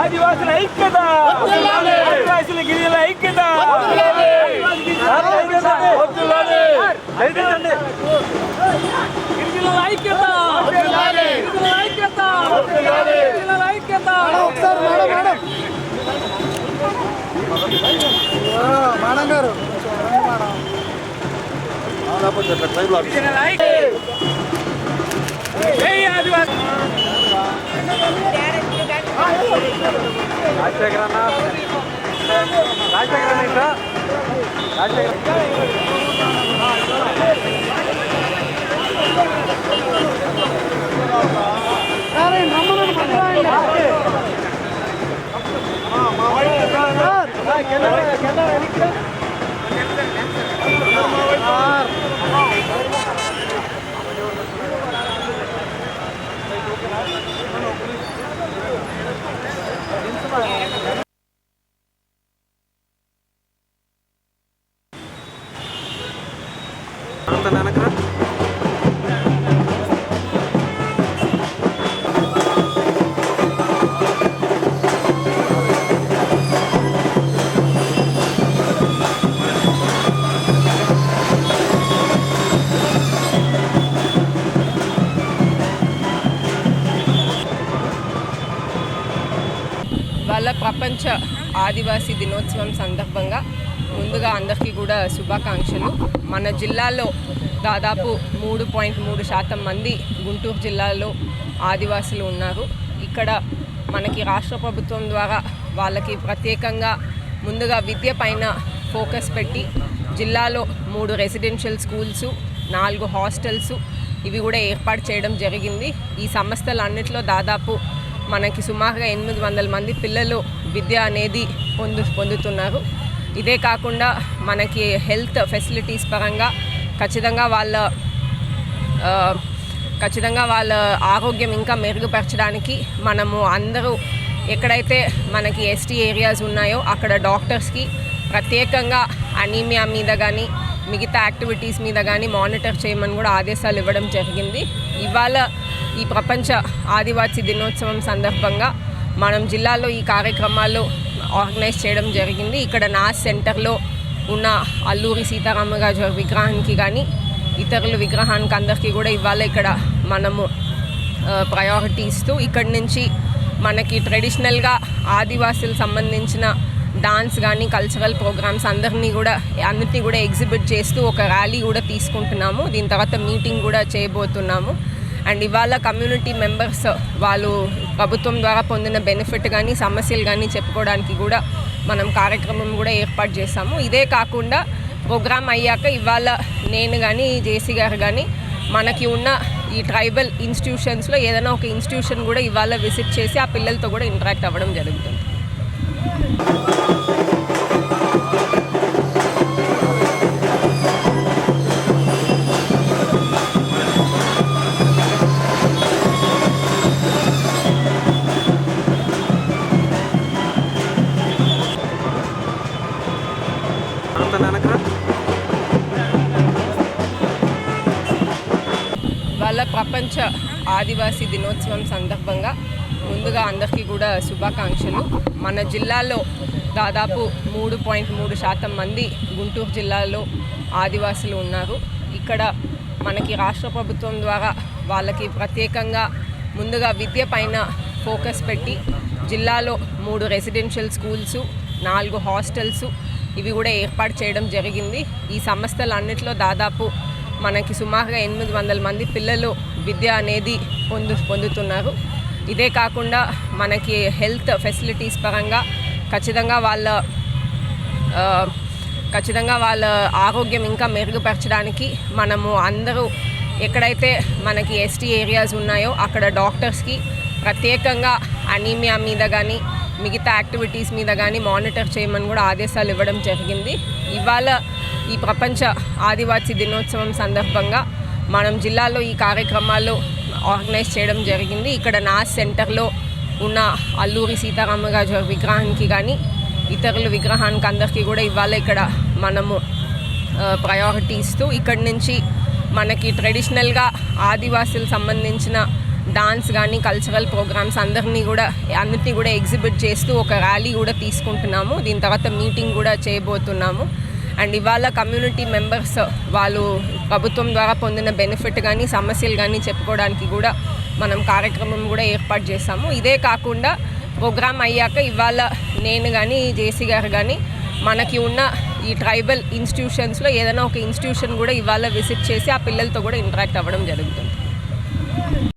ఆదివాసుల ఐక్యత. ఆదివాసుల గిరిజనుల ఐక్యత. ఐక్యత. ஞாபகம் தெரியல ட்ரைபிள் ராஜசேகரண்ணா ராஜசேகரண்ணா ராஜசேகரன் கென்னடா கென்னடா వెనక. వాళ్ళ ప్రపంచ ఆదివాసీ దినోత్సవం సందర్భంగా ముందుగా అందరికీ కూడా శుభాకాంక్షలు. మన జిల్లాలో దాదాపు మూడు పాయింట్ మూడు శాతం మంది గుంటూరు జిల్లాలో ఆదివాసులు ఉన్నారు. ఇక్కడ మనకి రాష్ట్ర ప్రభుత్వం ద్వారా వాళ్ళకి ప్రత్యేకంగా ముందుగా విద్య పైన ఫోకస్ పెట్టి జిల్లాలో మూడు రెసిడెన్షియల్ స్కూల్స్ నాలుగు హాస్టల్స్ ఇవి కూడా ఏర్పాటు చేయడం జరిగింది. ఈ సంస్థలన్నింటిలో దాదాపు మనకి సుమారుగా ఎనిమిది వందల మంది పిల్లలు విద్య అనేది పొందు పొందుతున్నారు. ఇదే కాకుండా మనకి హెల్త్ ఫెసిలిటీస్ పరంగా ఖచ్చితంగా వాళ్ళ ఖచ్చితంగా వాళ్ళ ఆరోగ్యం ఇంకా మెరుగుపరచడానికి మనము అందరూ ఎక్కడైతే మనకి ఎస్టీ ఏరియాస్ ఉన్నాయో అక్కడ డాక్టర్స్కి ప్రత్యేకంగా అనీమియా మీద కానీ మిగతా యాక్టివిటీస్ మీద కానీ మానిటర్ చేయమని కూడా ఆదేశాలు ఇవ్వడం జరిగింది. ఇవాళ ఈ ప్రపంచ ఆదివాసీ దినోత్సవం సందర్భంగా మనం జిల్లాలో ఈ కార్యక్రమాలు ఆర్గనైజ్ చేయడం జరిగింది. ఇక్కడ నాస్ సెంటర్లో ఉన్న అల్లూరి సీతారామరాజు విగ్రహానికి కానీ ఇతరుల విగ్రహానికి అందరికీ కూడా ఇవాళ ఇక్కడ మనము ప్రయారిటీ ఇస్తూ ఇక్కడి నుంచి మనకి ట్రెడిషనల్గా ఆదివాసులకు సంబంధించిన డాన్స్ కానీ కల్చరల్ ప్రోగ్రామ్స్ అందరినీ కూడా అన్నిటినీ కూడా ఎగ్జిబిట్ చేస్తూ ఒక ర్యాలీ కూడా తీసుకుంటున్నాము. దీని తర్వాత మీటింగ్ కూడా చేయబోతున్నాము. అండ్ ఇవాళ కమ్యూనిటీ మెంబర్స్ వాళ్ళు ప్రభుత్వం ద్వారా పొందిన బెనిఫిట్ కానీ సమస్యలు కానీ చెప్పుకోవడానికి కూడా మనం కార్యక్రమం కూడా ఏర్పాటు చేస్తాము ఇదే కాకుండా ప్రోగ్రామ్ అయ్యాక ఇవాళ నేను కానీ జేసీ గారు కానీ మనకి ఉన్న ఈ ట్రైబల్ ఇన్స్టిట్యూషన్స్లో ఏదైనా ఒక ఇన్స్టిట్యూషన్ కూడా ఇవాళ విజిట్ చేసి ఆ పిల్లలతో కూడా ఇంటరాక్ట్ అవ్వడం జరుగుతుంది. వెనక వాళ్ళ ప్రపంచ ఆదివాసీ దినోత్సవం సందర్భంగా ముందుగా అందరికీ కూడా శుభాకాంక్షలు. మన జిల్లాలో దాదాపు మూడు పాయింట్ మూడు శాతం మంది గుంటూరు జిల్లాలో ఆదివాసులు ఉన్నారు. ఇక్కడ మనకి రాష్ట్ర ప్రభుత్వం ద్వారా వాళ్ళకి ప్రత్యేకంగా ముందుగా విద్య పైన ఫోకస్ పెట్టి జిల్లాలో మూడు రెసిడెన్షియల్ స్కూల్స్ నాలుగు హాస్టల్స్ ఇవి కూడా ఏర్పాటు చేయడం జరిగింది. ఈ సంస్థలన్నింటిలో దాదాపు మనకి సుమారుగా ఎనిమిది వందల మంది పిల్లలు విద్య అనేది పొందు పొందుతున్నారు. ఇదే కాకుండా మనకి హెల్త్ ఫెసిలిటీస్ పరంగా ఖచ్చితంగా వాళ్ళ ఖచ్చితంగా వాళ్ళ ఆరోగ్యం ఇంకా మెరుగుపరచడానికి మనము అందరూ ఎక్కడైతే మనకి ఎస్టీ ఏరియాస్ ఉన్నాయో అక్కడ డాక్టర్స్కి ప్రత్యేకంగా అనీమియా మీద కానీ మిగతా యాక్టివిటీస్ మీద కానీ మానిటర్ చేయమని కూడా ఆదేశాలు ఇవ్వడం జరిగింది. ఇవాళ ఈ ప్రపంచ ఆదివాసీ దినోత్సవం సందర్భంగా మనం జిల్లాలో ఈ కార్యక్రమాలు ఆర్గనైజ్ చేయడం జరిగింది. ఇక్కడ నా సెంటర్లో ఉన్న అల్లూరి సీతారామరాజు విగ్రహానికి కానీ ఇతరుల విగ్రహానికి అందరికీ కూడా ఇవాళ ఇక్కడ మనము ప్రయారిటీ ఇస్తూ ఇక్కడి నుంచి మనకి ట్రెడిషనల్గా ఆదివాసులు సంబంధించిన డాన్స్ కానీ కల్చరల్ ప్రోగ్రామ్స్ అందరినీ కూడా అన్నిటినీ కూడా ఎగ్జిబిట్ చేస్తూ ఒక ర్యాలీ కూడా తీసుకుంటున్నాము. దీని తర్వాత మీటింగ్ కూడా చేయబోతున్నాము. అండ్ ఇవాళ కమ్యూనిటీ మెంబర్స్ వాళ్ళు ప్రభుత్వం ద్వారా పొందిన బెనిఫిట్ కానీ సమస్యలు కానీ చెప్పుకోవడానికి కూడా మనం కార్యక్రమం కూడా ఏర్పాటు చేశాము. ఇదే కాకుండా ప్రోగ్రామ్ అయ్యాక ఇవాళ నేను కానీ జేసీ గారు కానీ మనకి ఉన్న ఈ ట్రైబల్ ఇన్స్టిట్యూషన్స్లో ఏదైనా ఒక ఇన్స్టిట్యూషన్ కూడా ఇవాళ విజిట్ చేసి ఆ పిల్లలతో కూడా ఇంటరాక్ట్ అవ్వడం జరుగుతుంది.